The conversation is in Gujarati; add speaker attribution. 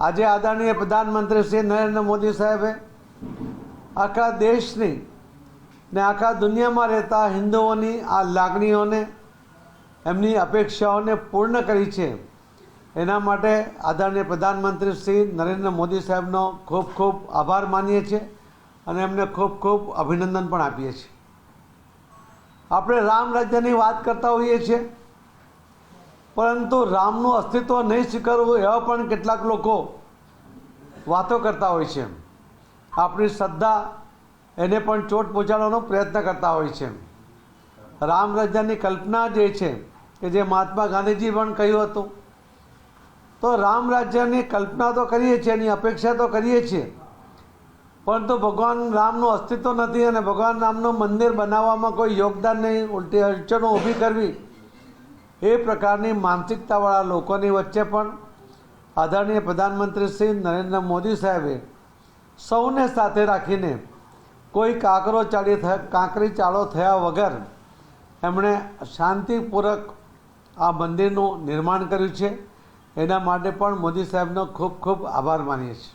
Speaker 1: આજે આદરણીય પ્રધાનમંત્રી શ્રી નરેન્દ્ર મોદી સાહેબે આખા દેશની ને આખા દુનિયામાં રહેતા હિન્દુઓની આ લાગણીઓને, એમની અપેક્ષાઓને પૂર્ણ કરી છે. એના માટે આદરણીય પ્રધાનમંત્રી શ્રી નરેન્દ્ર મોદી સાહેબનો ખૂબ ખૂબ આભાર માનીએ છીએ અને એમને ખૂબ ખૂબ અભિનંદન પણ આપીએ છીએ. આપણે રામ રાજ્યની વાત કરતા હોઈએ છીએ. પરંતુ રામનું અસ્તિત્વ નહીં સ્વીકારવું એવા પણ કેટલાક લોકો વાતો કરતા હોય છે. આપણી શ્રદ્ધા એને પણ ચોટ પહોંચાડવાનો પ્રયત્ન કરતા હોય છે. રામ રાજ્યની કલ્પના જે છે કે જે મહાત્મા ગાંધીજી પણ કહ્યું હતું. તો રામ રાજ્યની કલ્પના તો કરીએ છીએ, એની અપેક્ષા તો કરીએ છીએ. પરંતુ ભગવાન રામનું અસ્તિત્વ નથી અને ભગવાન રામનું મંદિર બનાવવામાં કોઈ યોગદાન નહીં, ઉલટી અડચણો ઊભી કરવી એ પ્રકારની માનસિકતાવાળા લોકોની વચ્ચે પણ આદરણીય પ્રધાનમંત્રી શ્રી નરેન્દ્ર મોદી સાહેબે સૌને સાથે રાખીને કોઈ કાંકરો થ કાંકરી ચાળો થયા વગર એમણે શાંતિપૂર્વક આ મંદિરનું નિર્માણ કર્યું છે. એના માટે પણ મોદી સાહેબનો ખૂબ ખૂબ આભાર માનીએ છીએ.